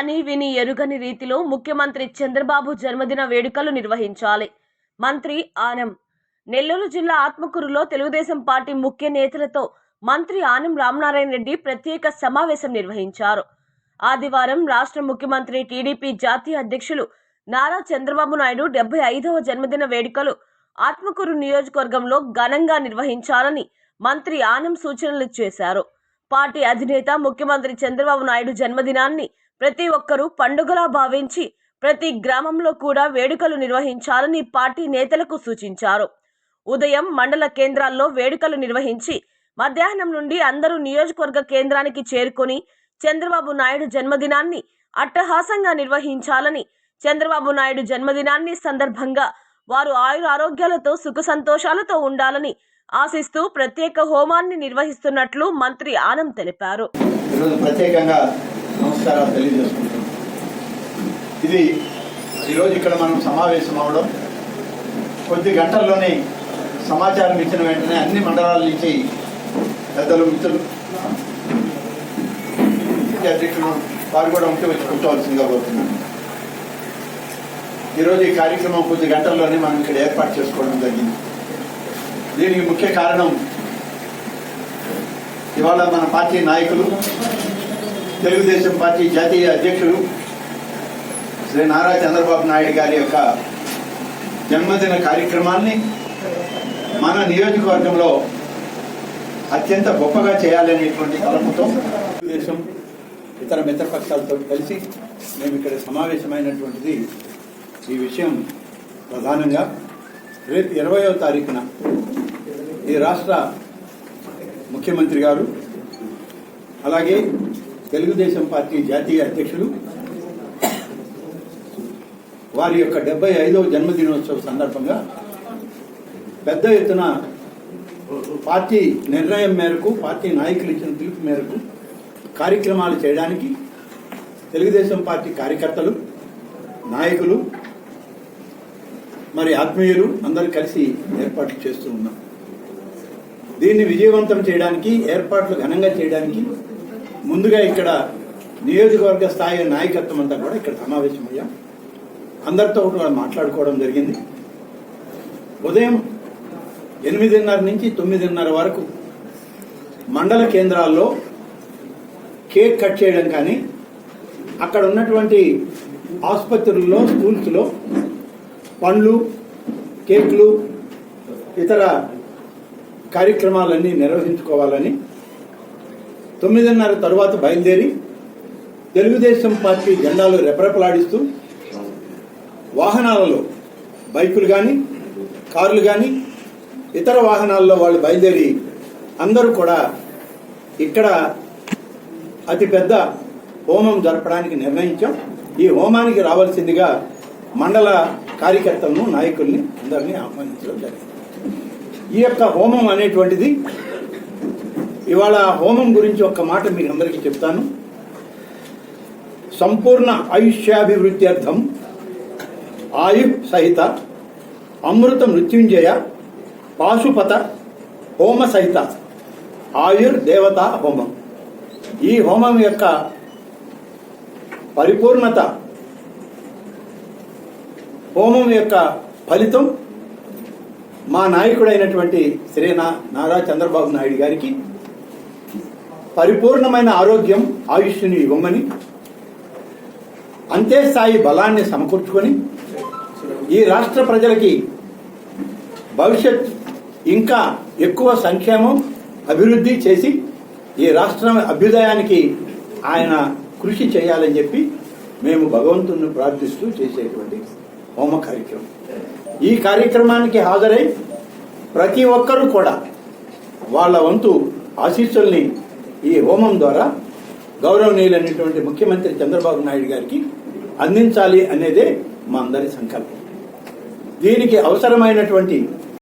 కని విని ఎరుగని రీతిలో ముఖ్యమంత్రి చంద్రబాబు జన్మదిన వేడుకలు నిర్వహించాలి. మంత్రి ఆనం నెల్లూరు జిల్లా ఆత్మకూరులో తెలుగుదేశం పార్టీ ముఖ్య నేతలతో మంత్రి ఆనం రామనారాయణ రెడ్డి ప్రత్యేక సమావేశం నిర్వహించారు. ఆదివారం రాష్ట్ర ముఖ్యమంత్రి టీడీపీ జాతీయ అధ్యక్షులు నారా చంద్రబాబు నాయుడు డెబ్బై ఐదవ జన్మదిన వేడుకలు ఆత్మకూరు నియోజకవర్గంలో ఘనంగా నిర్వహించాలని మంత్రి ఆనం సూచనలు చేశారు. పార్టీ అధినేత ముఖ్యమంత్రి చంద్రబాబు నాయుడు జన్మదినాన్ని ప్రతి ఒక్కరూ పండుగలా భావించి ప్రతి గ్రామంలో కూడా వేడుకలు నిర్వహించాలని పార్టీ నేతలకు సూచించారు. ఉదయం మండల కేంద్రాల్లో వేడుకలు నిర్వహించి మధ్యాహ్నం నుండి అందరూ నియోజకవర్గ కేంద్రానికి చేరుకొని చంద్రబాబు నాయుడు జన్మదినాన్ని అట్టహాసంగా నిర్వహించాలని చంద్రబాబు నాయుడు జన్మదినాన్ని సందర్భంగా వారు ఆయుర ఆరోగ్యాలతో సుఖ సంతోషాలతో ఉండాలని ఆశిస్తూ ప్రత్యేక హోమాన్ని నిర్వహిస్తున్నట్లు మంత్రి ఆనం తెలిపారు. ప్రత్యేకంగా నమస్కారాలు తెలియజేసుకుంటున్నాం. ఇది ఈరోజు ఇక్కడ మనం సమావేశం అవడం. కొద్ది గంటల్లోనే సమాచారం ఇచ్చిన వెంటనే అన్ని మండలాల నుంచి పెద్దలు మిత్రులు అధ్యక్షులు వారు కూడా ఉంటే వచ్చి కూర్చోవలసిందిగా కోరుతున్నాను. ఈరోజు ఈ కార్యక్రమం కొద్ది గంటల్లోనే మనం ఇక్కడ ఏర్పాటు చేసుకోవడం జరిగింది. దీనికి ముఖ్య కారణం ఇవాళ మన పార్టీ నాయకులు తెలుగుదేశం పార్టీ జాతీయ అధ్యక్షుడు శ్రీ నారా చంద్రబాబు నాయుడు గారి యొక్క జన్మదిన కార్యక్రమాన్ని మన నియోజకవర్గంలో అత్యంత గొప్పగా చేయాలనేటువంటి తలపుతో తెలుగుదేశం ఇతర మిత్రపక్షాలతో కలిసి మేము ఇక్కడ సమావేశమైనటువంటిది ఈ విషయం ప్రధానంగా. రేపు ఇరవయో తారీఖున ఈ రాష్ట్ర ముఖ్యమంత్రి గారు అలాగే తెలుగుదేశం పార్టీ జాతీయ అధ్యక్షులు వారి యొక్క డెబ్బై ఐదవ జన్మదినోత్సవ సందర్భంగా పెద్ద ఎత్తున పార్టీ నిర్ణయం మేరకు పార్టీ నాయకులు ఇచ్చిన పిలుపు మేరకు కార్యక్రమాలు చేయడానికి తెలుగుదేశం పార్టీ కార్యకర్తలు నాయకులు మరి ఆత్మీయులు అందరూ కలిసి ఏర్పాట్లు చేస్తూ ఉన్నాం. దీన్ని విజయవంతం చేయడానికి ఏర్పాట్లు ఘనంగా చేయడానికి ముందుగా ఇక్కడ నియోజకవర్గ స్థాయి నాయకత్వం అంతా కూడా ఇక్కడ సమావేశమయ్యాం. అందరితో కూడా మాట్లాడుకోవడం జరిగింది. ఉదయం ఎనిమిదిన్నర నుంచి తొమ్మిదిన్నర వరకు మండల కేంద్రాల్లో కేక్ కట్ చేయడం కానీ అక్కడ ఉన్నటువంటి ఆసుపత్రుల్లో స్కూల్స్లో పండ్లు కేకులు ఇతర కార్యక్రమాలన్నీ నిర్వహించుకోవాలని తొమ్మిదిన్నర తరువాత బయలుదేరి తెలుగుదేశం పార్టీ జెండాలు రెపరెపలాడిస్తూ వాహనాలలో బైకులు కానీ కార్లు కానీ ఇతర వాహనాల్లో వాళ్ళు బయలుదేరి అందరూ కూడా ఇక్కడ అతిపెద్ద హోమం జరపడానికి నిర్ణయించాం. ఈ హోమానికి రావాల్సిందిగా మండల కార్యకర్తలను నాయకుల్ని అందరినీ ఆహ్వానించడం జరిగింది. ఈ యొక్క హోమం అనేటువంటిది ఇవాళ హోమం గురించి ఒక్క మాట మీకు అందరికీ చెప్తాను. సంపూర్ణ ఆయుష్యాభివృద్ధ్యర్థం ఆయు సహిత అమృత మృత్యుంజయ పాశుపత హోమ సహిత ఆయుర్ దేవతా హోమం. ఈ హోమం యొక్క పరిపూర్ణత హోమం యొక్క ఫలితం మా నాయకుడైనటువంటి శ్రీ నారా చంద్రబాబు నాయుడు గారికి పరిపూర్ణమైన ఆరోగ్యం ఆయుష్ని ఇవ్వమని అంతే స్థాయి బలాన్ని సమకూర్చుకొని ఈ రాష్ట్ర ప్రజలకి భవిష్యత్ ఇంకా ఎక్కువ సంక్షేమం అభివృద్ధి చేసి ఈ రాష్ట్రం అభ్యుదయానికి ఆయన కృషి చేయాలని చెప్పి మేము భగవంతుని ప్రార్థిస్తూ చేసేటువంటి హోమ కార్యక్రమం. ఈ కార్యక్రమానికి హాజరై ప్రతి ఒక్కరూ కూడా వాళ్ళ వంతు ఆశీస్సుల్ని ఈ హోమం ద్వారా గౌరవనీయులైనటువంటి ముఖ్యమంత్రి చంద్రబాబు నాయుడు గారికి అందించాలి అనేదే మా అందరి సంకల్పం. దీనికి అవసరమైనటువంటి